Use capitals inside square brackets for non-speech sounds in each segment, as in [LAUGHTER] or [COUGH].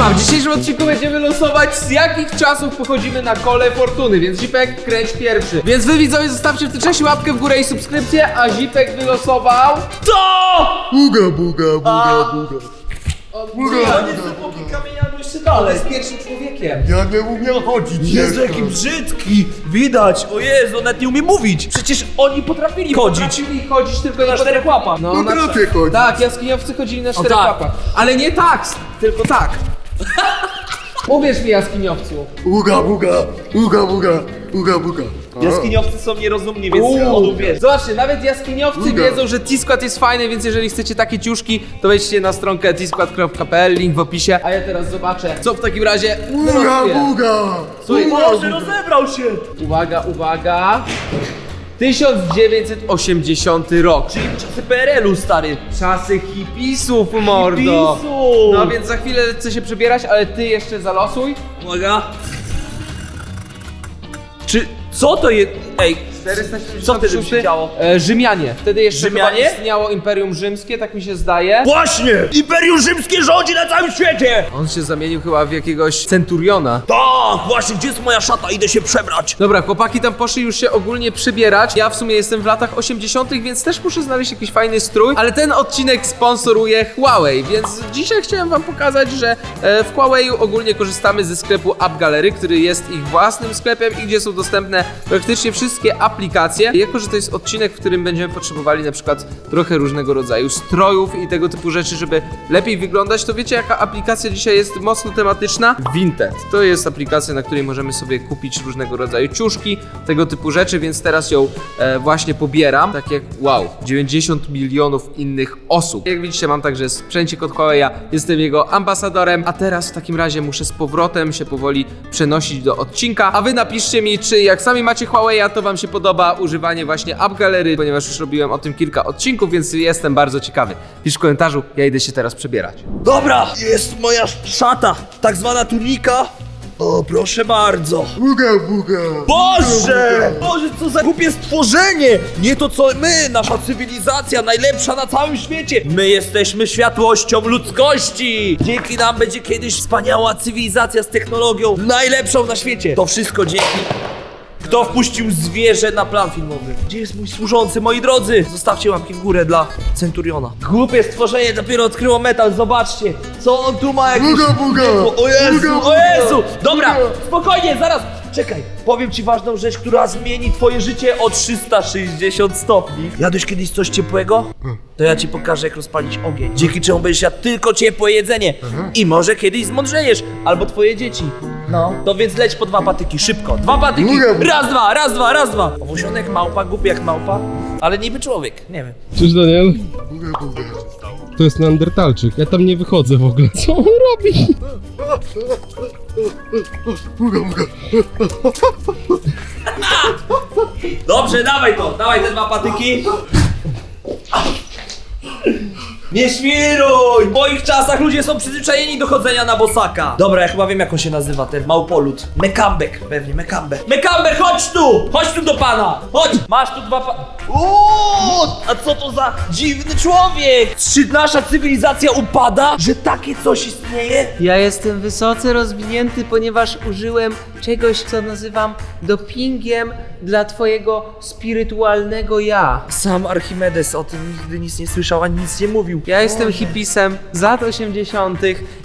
Siema, w dzisiejszym odcinku będziemy losować z jakich czasów pochodzimy na kole fortuny, więc Zipek kręć pierwszy. Więc wy widzowie zostawcie w tym czasie łapkę w górę i subskrypcję, a Zipek wylosował... To! Buga, buga, buga, buga. Buga, nie buga. albo jeszcze Ale dalej. jest pierwszym człowiekiem. Ja nie umiem chodzić Jezu, jeszcze. jaki brzydki! Widać! O Jezu, nawet nie umie mówić! Przecież oni potrafili chodzić! Potrafili chodzić tylko Na czterech łapach. No, Potrafię chodzić. Tak, jaskiniowcy chodzili na czterech tak. łapach. Ale nie tak, tylko tak. [LAUGHS] Uwierz mi, jaskiniowcu. Buga, buga, buga, buga, buga, buga. Jaskiniowcy są nierozumni, więc Uuu. on uwierzy. Zobaczcie, nawet jaskiniowcy Uga. wiedzą, że T-Skład jest fajny, więc jeżeli chcecie takie ciuszki, to wejdźcie na stronkę tskład.pl, link w opisie. A ja teraz zobaczę, co w takim razie Buga, wylosuję. buga. Słuchaj, Boże, buga. rozebrał się! Uwaga, uwaga. 1980 rok. Czyli czasy PRL-u, stary. Czasy hipisów, mordo. Hipisów. No więc za chwilę chcę się przebierać, ale ty jeszcze zalosuj. Uwaga. Czy, co to jest? Ej, 476. Co wtedy się działo? E, Rzymianie. Wtedy jeszcze Rzymianie? chyba istniało Imperium Rzymskie, tak mi się zdaje. właśnie! Imperium Rzymskie rządzi na całym świecie! On się zamienił chyba w jakiegoś centuriona. Tak, właśnie, gdzie jest moja szata? Idę się przebrać. Dobra, chłopaki tam poszli już się ogólnie przybierać. Ja w sumie jestem w latach 80., więc też muszę znaleźć jakiś fajny strój. Ale ten odcinek sponsoruje Huawei, więc dzisiaj chciałem wam pokazać, że e, w Huawei ogólnie korzystamy ze sklepu App Gallery, który jest ich własnym sklepem i gdzie są dostępne praktycznie wszystkie aplikacje. Jako, że to jest odcinek, w którym będziemy potrzebowali na przykład trochę różnego rodzaju strojów i tego typu rzeczy, żeby lepiej wyglądać, to wiecie jaka aplikacja dzisiaj jest mocno tematyczna? Vinted. To jest aplikacja, na której możemy sobie kupić różnego rodzaju ciuszki, tego typu rzeczy, więc teraz ją e, właśnie pobieram. Tak jak, wow, 90 milionów innych osób. Jak widzicie, mam także sprzęcik od Huawei'a, jestem jego ambasadorem, a teraz w takim razie muszę z powrotem się powoli przenosić do odcinka, a wy napiszcie mi, czy jak sami macie Huawei'a, to wam się podoba używanie właśnie App Gallery, ponieważ już robiłem o tym kilka odcinków, więc jestem bardzo ciekawy. Pisz w komentarzu, ja idę się teraz przebierać. Dobra, jest moja szata, tak zwana tunika. O, proszę bardzo. Buga, buga. Boże! Boże, co za głupie stworzenie! Nie to co my, nasza cywilizacja, najlepsza na całym świecie. My jesteśmy światłością ludzkości. Dzięki nam będzie kiedyś wspaniała cywilizacja z technologią, najlepszą na świecie. To wszystko dzięki... Kto wpuścił zwierzę na plan filmowy? Gdzie jest mój służący, moi drodzy? Zostawcie łapki w górę dla Centuriona. Głupie stworzenie dopiero odkryło metal, zobaczcie. Co on tu ma jakieś... Buga, buga. O Jezu, o. Jezu! Dobra, spokojnie, zaraz! Czekaj, powiem ci ważną rzecz, która zmieni twoje życie o 360 stopni. Jadłeś kiedyś coś ciepłego? To ja ci pokażę, jak rozpalić ogień. Dzięki czemu będziesz jadł tylko ciepłe jedzenie. I może kiedyś zmądrzejesz, albo twoje dzieci. No. To więc leć po dwa patyki, szybko. Dwa patyki! Raz, dwa, raz, dwa, raz, dwa. Owłosiony jak małpa, głupi jak małpa, ale niby człowiek, nie wiem. Cześć Daniel. To jest Neandertalczyk. Ja tam nie wychodzę w ogóle. Co on robi? Dobrze, dawaj to, dawaj te dwa patyki. Nie świruj! W moich czasach ludzie są przyzwyczajeni do chodzenia na bosaka. Dobra, ja chyba wiem jak on się nazywa, ten małpolut. Mekambek, pewnie, Mekambe. Mekambe, chodź tu! Chodź tu do pana! Chodź! Masz tu dwa pa... Uuu, a co to za dziwny człowiek? Czy nasza cywilizacja upada? Że takie coś istnieje? Ja jestem wysoce rozwinięty, ponieważ użyłem czegoś, co nazywam dopingiem dla twojego spirytualnego ja. Sam Archimedes o tym nigdy nic nie słyszał, ani nic nie mówił. Ja jestem hipisem z lat 80.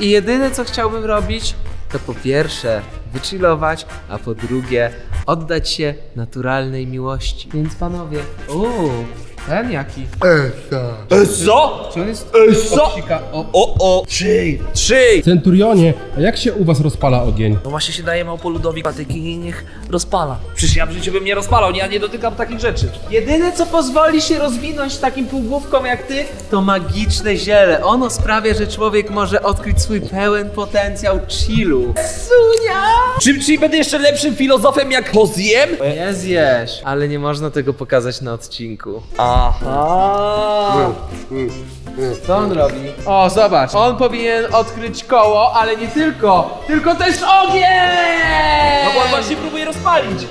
i jedyne co chciałbym robić, to po pierwsze wychillować, a po drugie oddać się naturalnej miłości. Więc panowie, uuu, ten jaki? Esa. Co? Czy on jest co? obcika? O, O, o, trzy, trzy. Centurionie, a jak się u was rozpala ogień? No właśnie się daje małpoludowi patyki i niech rozpala. Przecież ja w życiu bym nie rozpalał, nie, ja nie dotykam takich rzeczy. Jedyne, co pozwoli się rozwinąć takim półgłówkom jak ty, to magiczne ziele. Ono sprawia, że człowiek może odkryć swój pełen potencjał chillu. Sunia! Czy, czy będę jeszcze lepszym filozofem jak to zjem? nie zjesz, ale nie można tego pokazać na odcinku. Aha. Co on robi? O, zobacz, on powinien odkryć koło, ale nie tylko, tylko też ogień! No bo on właśnie próbuje rozpalić.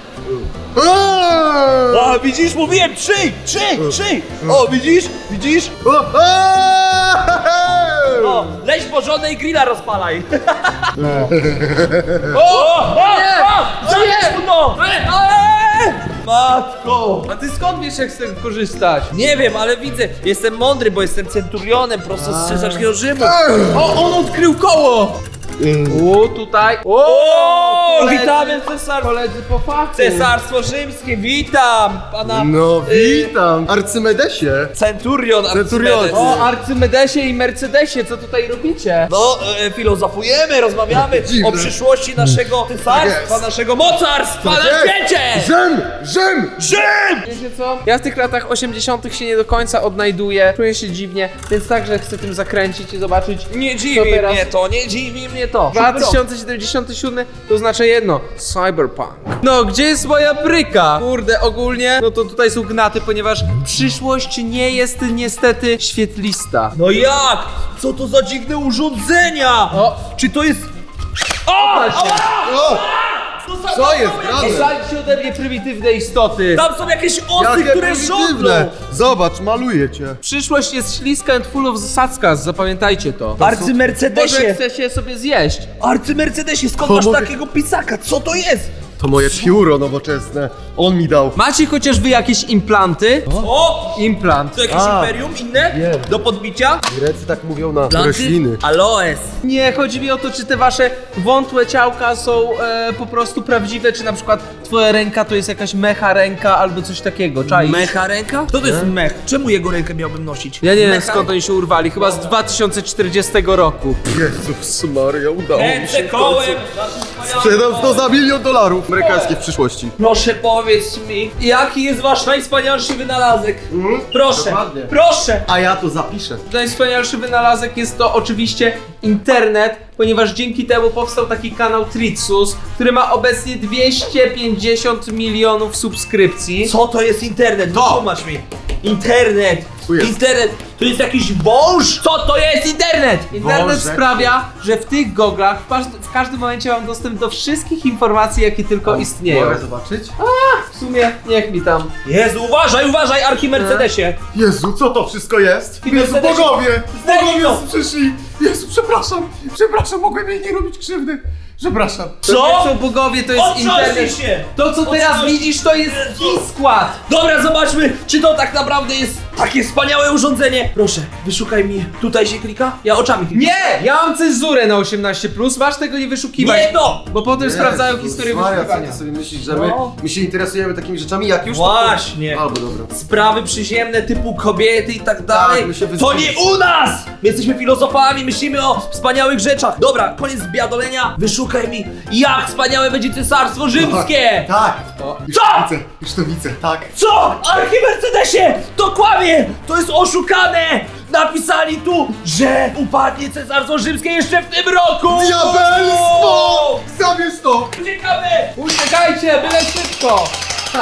A, widzisz, mówiłem, trzy, trzy, trzy. O, widzisz, widzisz? O! O, leź po żonę i grilla rozpalaj. [LAUGHS] O! O, o, Nie! o, zabierz mu to! E, e, Matko! A ty skąd wiesz jak z tego korzystać? Nie wiem, ale widzę, jestem mądry, bo jestem centurionem prosto z cesarskiego Rzymu. O, on odkrył koło! O, tutaj. O, koledzy- witamy cesar... Koledzy po fachu. Cesarstwo Rzymskie, witam pana No y, witam, Arcymedesie. centurion Centurion. O, Arcymedesie i Mercedesie, co tutaj robicie? No, e, filozofujemy, rozmawiamy Dziwne. o przyszłości naszego cesarstwa, jest. naszego mocarstwa na jest. świecie! Rzym! Rzym! Rzym! Wiecie co? Ja w tych latach 80. się nie do końca odnajduję, czuję się dziwnie, więc także chcę tym zakręcić i zobaczyć. Nie Co dziwi teraz? mnie to, nie dziwi mnie to. 2077 to znaczy jedno, cyberpunk. No, gdzie jest moja bryka? Kurde, ogólnie, no to tutaj są gnaty, ponieważ przyszłość nie jest niestety świetlista. No jak? Co to za dziwne urządzenia? O. Czy to jest... O! O! To za- Co jest grane? Zajdźcie ode mnie prymitywne istoty. Tam są jakieś osy, Jakie które rządzą! prymitywne! Zobacz, maluję cię. Przyszłość jest śliska and full of zasadzkas, zapamiętajcie to. Może Arcymercedesie! chcecie sobie zjeść. Arcymercedesie, skąd To masz mogę- takiego pisaka? Co to jest? To moje pióro nowoczesne. On mi dał. Macie chociaż wy jakieś implanty? O! Implant. To jakieś A. imperium inne? Wiem. Do podbicia? Grecy tak mówią na Planty? rośliny. Aloes. Nie, chodzi mi o to, czy te wasze wątłe ciałka są e, po prostu prawdziwe, czy na przykład twoja ręka to jest jakaś mecha ręka albo coś takiego, czaisz? Mecha ręka? Kto to jest mech? Czemu jego rękę miałbym nosić? Ja nie wiem Mecha? skąd oni się urwali, chyba z 2040 roku. Jezus Maria, udało mi się. kołem! Sprzedam to za milion dolarów amerykańskich w przyszłości. Proszę powiedz mi, jaki jest wasz najwspanialszy wynalazek? Proszę, dokładnie. proszę! A ja to zapiszę. Najwspanialszy wynalazek jest to oczywiście internet, ponieważ dzięki temu powstał taki kanał Tritsus, który ma obecnie 250 milionów subskrypcji. Co to jest internet? To. Wytłumacz mi. Internet! Tu jest. Internet! To jest jakiś wąż? Co to jest internet? Internet Wążek. sprawia, że w tych goglach w, każdy, w każdym momencie mam dostęp do wszystkich informacji, jakie tylko istnieją. Mogę zobaczyć? W sumie niech mi tam. Jezu, uważaj, uważaj, Archimercedesie! Jezu, co to wszystko jest? Jezu, Mercedesie- bogowie! Zdejmij to. Bogowie przyszli! Jezu, przepraszam! Przepraszam, mogłem jej nie robić krzywdy! Przepraszam. To nie Co? są bogowie, to jest Otrząśnij internet. się! To co teraz Otrząśnij widzisz to jest skład. Dobra, zobaczmy, czy to tak naprawdę jest takie wspaniałe urządzenie. Proszę, wyszukaj mi. Tutaj się klika? Ja oczami klikam. Nie! Ja mam cenzurę na 18+, masz tego nie wyszukiwać. Nie to! Bo potem sprawdzają historię Maria, co wyszukiwania. ty sobie myślisz, że my, No. my się interesujemy takimi rzeczami jak już? to- Właśnie. Albo dobra. Sprawy przyziemne typu kobiety i tak dalej. my się to nie u nas! My jesteśmy filozofami, myślimy o wspaniałych rzeczach. Dobra, koniec zbiadolenia. Wyszukaj mi, jak wspaniałe będzie cesarstwo rzymskie! Tak! O. Już Co? to widzę, już to widzę, tak. Co? Archimercedesie! To kłamie! To jest oszukane! Napisali tu, że upadnie cesarstwo rzymskie jeszcze w tym roku! Diabelstwo! Zabierz to! Uciekamy! Uciekajcie, byle szybko!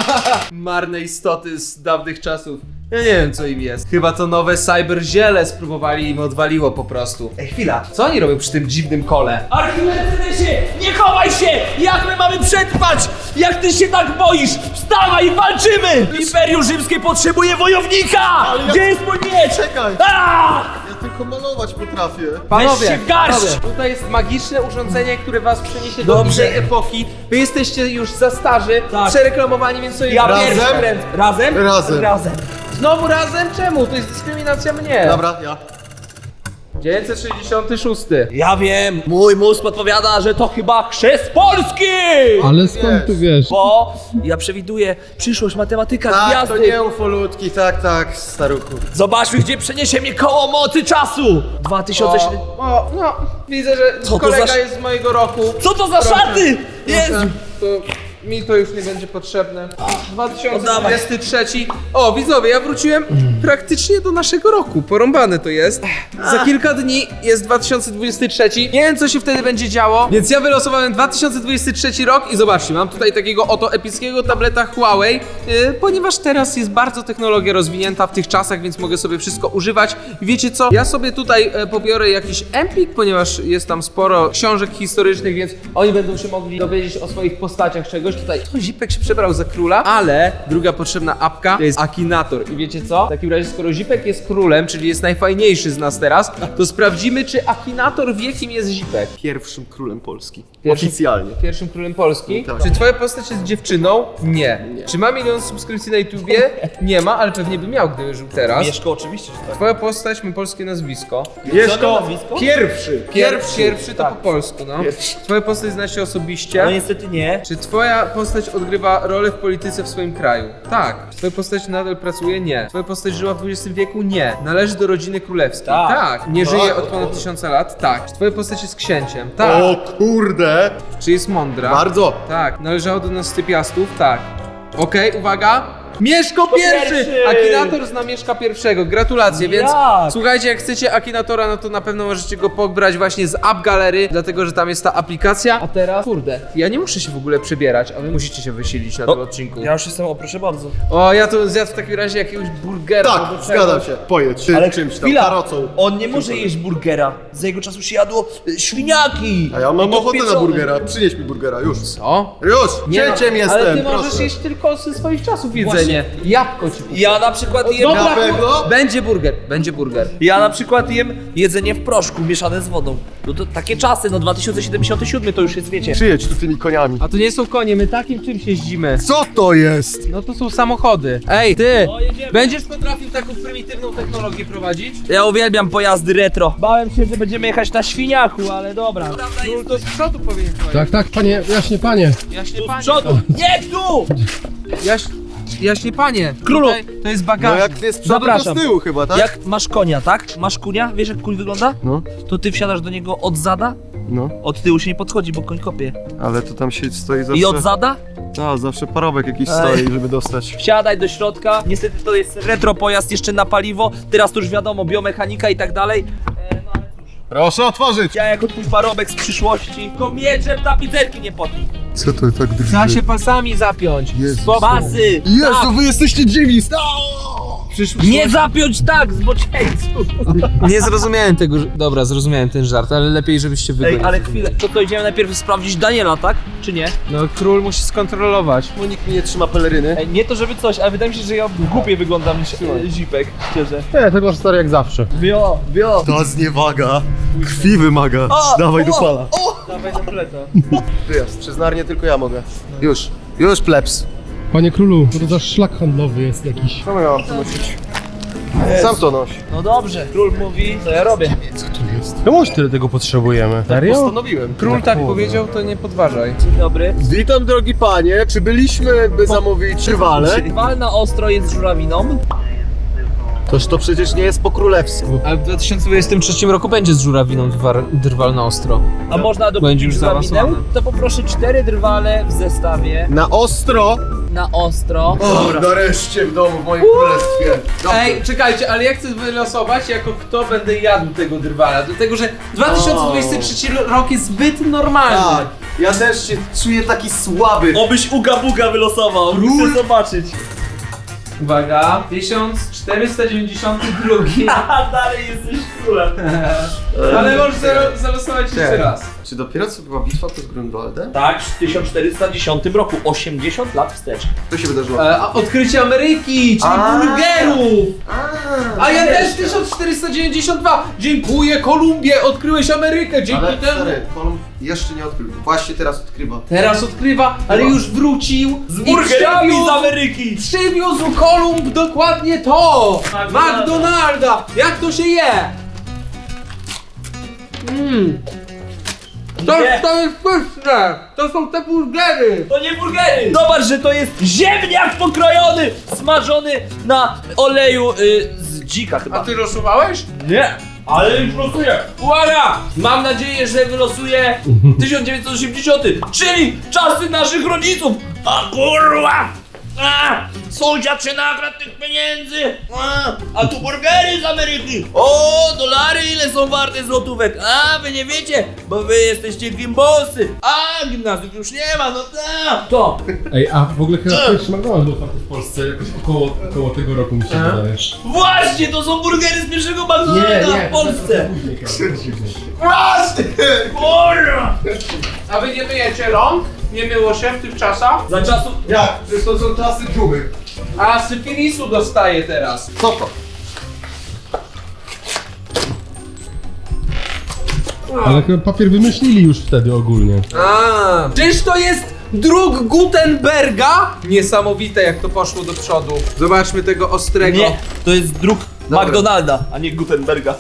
[LAUGHS] Marne istoty z dawnych czasów. Ja nie wiem co im jest. Chyba to nowe cyber ziele spróbowali i im odwaliło po prostu. Ej, chwila, co oni robią przy tym dziwnym kole? Archimercedesie, nie chowaj się! Jak my mamy przetrwać? Jak ty się tak boisz? Wstawaj, walczymy! Imperium Rzymskie potrzebuje wojownika! ja- Gdzie jest mój miecz? Czekaj! A! Ja tylko malować potrafię. Panowie, się w garść! panowie, tutaj jest magiczne urządzenie, które was przeniesie do Dobrze. innej epoki. Wy jesteście już za starzy, Tak. przereklamowani, więc sobie Ja Razem? pierwszy. Razem? Razem. Razem. Znowu razem? Czemu? To jest dyskryminacja mnie. Dobra, ja. 966. Ja wiem, mój mózg podpowiada, że to chyba chrzest Polski! Ale skąd tu wiesz? Bo ja przewiduję przyszłość, matematyka, Tak, gwiazdy. to nie ufolutki, tak, tak, staruchu. Zobaczmy, gdzie przeniesie mnie koło mocy czasu! 2007... O, o, no, widzę, że Co to kolega za- jest z mojego roku. Co to za szaty? Jezu! To mi to już nie będzie potrzebne. 2023. O, widzowie, ja wróciłem praktycznie do naszego roku. Porąbane to jest. Za kilka dni jest 2023. Nie wiem, co się wtedy będzie działo, więc ja wylosowałem 2023 rok i zobaczcie, mam tutaj takiego oto epickiego tableta Huawei, yy, ponieważ teraz jest bardzo technologia rozwinięta w tych czasach, więc mogę sobie wszystko używać. I wiecie co? Ja sobie tutaj e, pobiorę jakiś Empik, ponieważ jest tam sporo książek historycznych, więc oni będą się mogli dowiedzieć o swoich postaciach czegoś. Już tutaj. To Zipek się przebrał za króla, ale druga potrzebna apka to jest Akinator. I wiecie co? W takim razie, skoro Zipek jest królem, czyli jest najfajniejszy z nas teraz, to sprawdzimy, czy Akinator wie, kim jest Zipek. Pierwszym królem Polski. Pierwszym- Oficjalnie. Pierwszym królem Polski. Tak. Czy twoja postać jest dziewczyną? Nie. Czy ma milion subskrypcji na YouTubie? Nie ma, ale pewnie by miał, gdyby żył teraz. Mieszko oczywiście, że tak. Twoja postać ma polskie nazwisko. Mieszko, nazwisko? Pierwszy. Pierwszy, pierwszy to tak. po polsku, no. Twoja postać zna się osobiście. No niestety nie. Czy twoja postać odgrywa rolę w polityce w swoim kraju? Tak. Czy twoja postać nadal pracuje? Nie. Twoja postać żyła w XX wieku? Nie. Należy do rodziny królewskiej? Tak. Nie żyje Tak. od ponad tysiąca lat? Tak. Czy twoja postać jest księciem? Tak. O kurde. Czy jest mądra? Bardzo. Tak. Należała do nas stypiastów? Tak. Okej, uwaga. Mieszko pierwszy! pierwszy! Akinator zna Mieszka pierwszego. Gratulacje, więc Jak? słuchajcie, jak chcecie Akinatora, no to na pewno możecie go pobrać właśnie z App Galery, dlatego że tam jest ta aplikacja. A teraz, kurde, ja nie muszę się w ogóle przebierać, a wy musicie się wysilić na tym odcinku. Ja już jestem, o proszę bardzo. O, ja to zjadł w takim razie jakiegoś burgera. Tak, albo zgadzam się. Pojedź. Ale czymś tam. Karocą. on nie może jeść burgera. Za jego czasu się jadło y, świniaki. A ja mam I to ochotę na pieczone. burgera. Przynieś mi burgera, już. Co? Już, Nie no, cięciem jestem, Ale ty proszę. możesz jeść tylko ze swoich czasów jedzenie. Jabłko ci kupię. Ja na przykład jem... Dobra, Na pewno? Będzie burger, będzie burger. Ja na przykład jem jedzenie w proszku mieszane z wodą. No to takie czasy, no 2077 to już jest, wiecie. Przyjedź tu tymi koniami. A to nie są konie, my takim czymś jeździmy. Co to jest? No to są samochody. Ej, ty! No. Będziesz potrafił taką prymitywną technologię prowadzić? Ja uwielbiam pojazdy retro. Bałem się, że będziemy jechać na świniaku, ale dobra. No to z przodu powinien pojechać. Tak, tak, panie, jaśnie panie. Jaśnie panie. przodu. Nie tu! Jaś... Jaśnie panie. Królu. Tutaj To jest No bagażnik. jak jest z przodu, to Zapraszam. z tyłu chyba, tak? Jak masz konia, tak? Masz kunia? Wiesz jak kuń wygląda? No, To ty wsiadasz do niego od zada, no. od tyłu się nie podchodzi, bo koń kopie. Ale to tam się stoi zawsze... I od zada A, zawsze parobek jakiś Ej. stoi, żeby dostać. wsiadaj do środka. Niestety to jest retro pojazd jeszcze na paliwo. Teraz to już wiadomo, biomechanika i tak dalej. E, no ale cóż, Proszę otworzyć! ja jako twój parobek z przyszłości, tylko mieczem tapicerki nie potnij. Co to tak drży? Trzeba się pasami zapiąć. Jezus. Z! Jezu, wy jesteście dziwni! Przyszło- Nie zapiąć tak, zboczeńców! [LAUGHS] Nie zrozumiałem tego. ż- Dobra, zrozumiałem ten żart, ale lepiej, żebyście Ej, nie ale chwilę, to to idziemy najpierw sprawdzić Daniela, tak? Czy nie? No król musi skontrolować. Bo nikt mi nie trzyma peleryny. Ej, nie to żeby coś, ale wydaje mi się, że ja głupie wyglądam niż e, Zipek, szczerze. Nie, ty masz stary jak zawsze. Bio, bio! Ta zniewaga. Krwi wymaga. O, Dawaj do o, pala. Dawaj na pleto. Wyjazd, przyznarnie tylko ja mogę. Już, już plebs. Panie królu, to za szlak handlowy jest jakiś. Co ja mam tu nosić? Sam to noś. No dobrze, król mówi, co ja robię. Co tu jest? Czemu tyle tego potrzebujemy? Serio? Postanowiłem. Król tak powiedział, to nie podważaj. Dzień dobry. Witam drogi panie, przybyliśmy by zamówić rywale. Wal na ostro jest z żurawiną. Toż to przecież nie jest po królewsku. Ale w 2023 roku będzie z żurawiną drwar, drwal na ostro. A można do Będzie już zaawansowane. To poproszę cztery drwale w zestawie Na ostro. na ostro. O, nareszcie w domu w moim królestwie. Dobrze. Ej, czekajcie, ale ja chcę wylosować, jako kto będę jadł tego drwala. Dlatego, że 2023 rok jest zbyt normalny. Tak, ja też się czuję taki słaby. Obyś Uga Buga wylosował, chcę zobaczyć. Uwaga, 1492. A [LAUGHS] dalej jesteś królem. [LAUGHS] ale możesz zalo- zalosować jeszcze raz. Czy dopiero co była bitwa pod Grunwaldem? Tak, w 1410 roku, 80 lat wstecz. Co się wydarzyło? E, a odkrycie Ameryki, czyli A. burgerów. A ja też 1492. Dziękuję Kolumbie, odkryłeś Amerykę, dzięki Ale temu. stary, Kolumb jeszcze nie odkrył. Właśnie teraz odkrywa. Teraz odkrywa, ale Chyba. już wrócił Z burgerami z Ameryki! Przywiózł Kolumb dokładnie to! McDonalda. McDonalda! Jak to się je? Mmm. To, Nie. to jest pyszne! To są te burgery! To nie burgery! Zobacz, że to jest ziemniak pokrojony, smażony na oleju y, z dzika chyba. A ty losowałeś? Nie! Ale już losuję! Uwaga! Mam nadzieję, że wylosuję [LAUGHS] 1980, czyli czasy naszych rodziców! A kurwa! A, sąsiad się tych pieniędzy! A, a tu burgery z Ameryki! O, dolary ile są warte złotówek? A, wy nie wiecie, bo wy jesteście gimbosy! A, gimnazjów już nie ma, no tak. To. Ej, a w ogóle chyba pierwszy McDonald's był otwarty w Polsce jakoś około, około tego roku mi się wydaje. Właśnie, to są burgery z pierwszego McDonalda w Polsce. Właśnie! Kurwa. A wy nie myjecie rąk? Nie myło się w tych czasach? Za czasów... Jak? Przecież to są czasy dżumy. A syfilisu dostaję teraz. Co to? Ale chyba papier wymyślili już wtedy ogólnie. A, czyż to jest druk Gutenberga? Niesamowite jak to poszło do przodu. Zobaczmy tego ostrego. Nie, to jest druk McDonalda, a nie Gutenberga.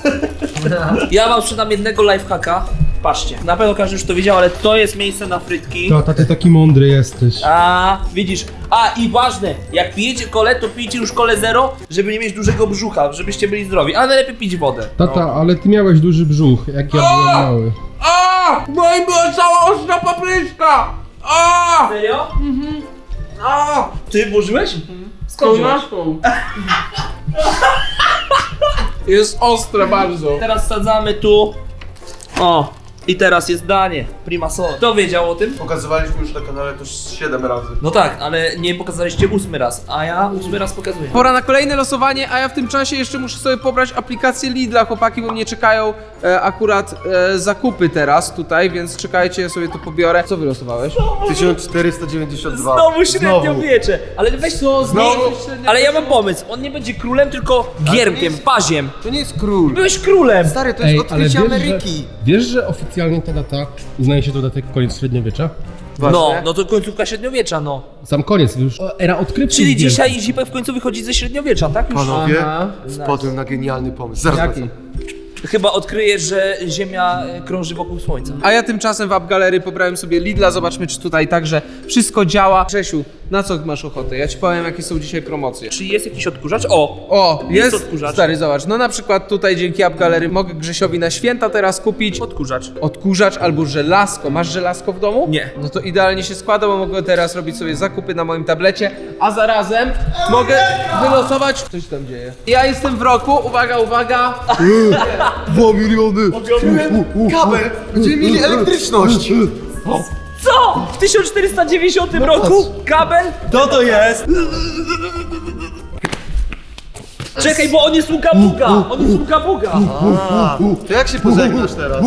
[LAUGHS] ja wam sprzedam jednego lifehacka. Patrzcie, na pewno każdy już to wiedział, ale to jest miejsce na frytki. Tata, ty taki mądry jesteś. A, widzisz. A i ważne, jak pijecie kole, to pijcie już kole zero, żeby nie mieć dużego brzucha, żebyście byli zdrowi. A najlepiej pić wodę. Tata, ale ty miałeś duży brzuch, jak ja byłem mały. A! No i była cała ostra papryczka! A! Serio? A! Ty włożyłeś? Skąd wziąłeś? [LAUGHS] Jest ostre bardzo. Teraz sadzamy tu. O, i teraz jest danie. Prima sole. Kto wiedział o tym? Pokazywaliśmy już na kanale to 7 razy. No tak, ale nie pokazaliście ósmy raz, a ja ósmy raz pokazuję. Pora na kolejne losowanie, a ja w tym czasie jeszcze muszę sobie pobrać aplikację Lidla. Chłopaki, bo mnie czekają e, akurat e, zakupy teraz tutaj, więc czekajcie, ja sobie to pobiorę. Co wylosowałeś? 1492. Znowu średniowiecze, ale weź co Znowu? Ale ja mam pomysł, on nie będzie królem, tylko giermkiem, paziem. To nie jest król. Byłeś królem! Stary, to Ej, jest ale odkrycie wiesz, Ameryki. że, wiesz, że oficjalnie ta data uznaje się to datek koniec średniowiecza? No, no to końcówka średniowiecza, no. Sam koniec, już era odkrywców. Czyli wielkich. dzisiaj Zipek w końcu wychodzi ze średniowiecza, tak? Już Panowie, Aha. wpadłem na genialny pomysł. Zaraz Jaki? wracam. chyba odkryjesz, że Ziemia e, krąży wokół Słońca. A ja tymczasem w App Galerii pobrałem sobie Lidla, zobaczmy czy tutaj także wszystko działa. Grzesiu, na co masz ochotę? Ja ci powiem jakie są dzisiaj promocje. Czy jest jakiś odkurzacz? O! O, jest, odkurzacz. Stary, zobacz, no na przykład tutaj dzięki App Galerii mogę Grzesiowi na święta teraz kupić Odkurzacz. odkurzacz albo żelazko. Masz żelazko w domu? Nie. No to idealnie się składa, bo mogę teraz robić sobie zakupy na moim tablecie, a zarazem mogę wylosować... Co się tam dzieje? Ja jestem w roku, uwaga, uwaga. 2 miliony! Kabel! Będziemy mieli elektryczność! Co? W 1490 roku? Kabel? To to jest! Czekaj, bo on jest Luka Buga! On jest Luka Buga! To jak się pożegnasz teraz?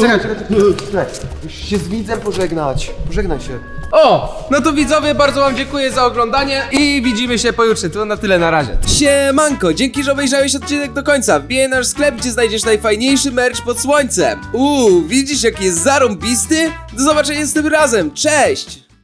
Czekaj, czekaj, czekaj, czekaj. Musisz się z widzem pożegnać. Pożegnaj się. O, no to widzowie, bardzo wam dziękuję za oglądanie i widzimy się pojutrze. To na tyle na razie. Siemanko, dzięki, że obejrzałeś odcinek do końca. Wbijaj nasz sklep, gdzie znajdziesz najfajniejszy merch pod słońcem. Uuu, widzisz jaki jest zarąbisty? Do zobaczenia z tym razem, cześć!